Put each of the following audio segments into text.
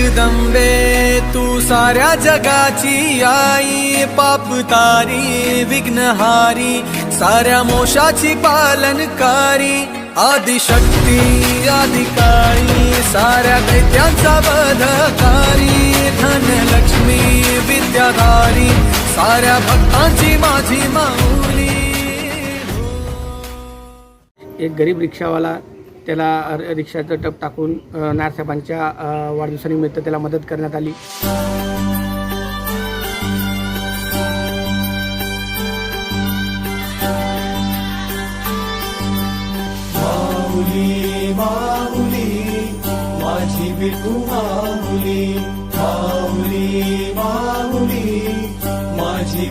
जगदंबे तू साऱ्या जगाची आई पाप तारी विघ्नहारी साऱ्या मोशाची पालनकारी आदिशक्ती आदिकाळी साऱ्या दैत्यांचा बधकारी धनलक्ष्मी विद्याधारी साऱ्या भक्तांची माझी माऊली. एक गरीब रिक्षावाला त्याला र- रिक्षाचं टप टाकून नारसाहेबांच्या वाढदिवसानिमित्त त्याला मदत करण्यात आली. माऊली माझी माझी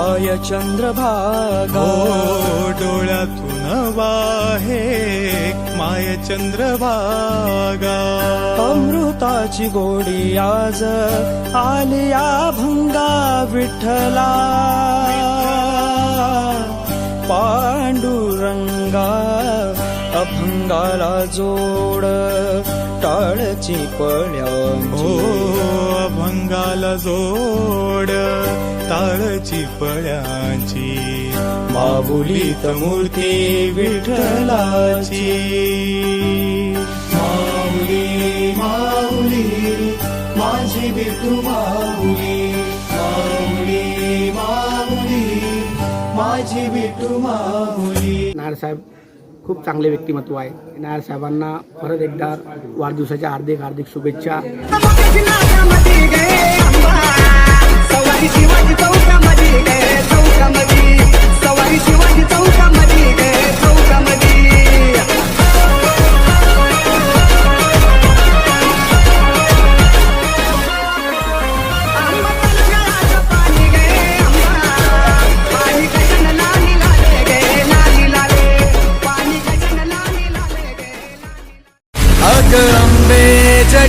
माय चंद्रभागा? ओ डोळ्यातून वाहे माय चंद्रभागा. अमृताची गोडी आज आलिया भंगा विठ्ठला. पांडुरंगा अभंगाला जोड टाळची हो अभंगाला जोड ताळची पळ्यांची माऊलीत मूर्ती विठ्ठलाची. माऊली माऊली माझी विठू माऊली माऊली माऊली माझी विठू माऊली नारसाहेब खूप चांगले व्यक्तिमत्व आहे. नारसाहेबांना परत एकदा वाढदिवसाच्या हार्दिक हार्दिक शुभेच्छा. सवारी शिवाजी चौकामध्ये गे चौकामध्ये सवारी शिवाजी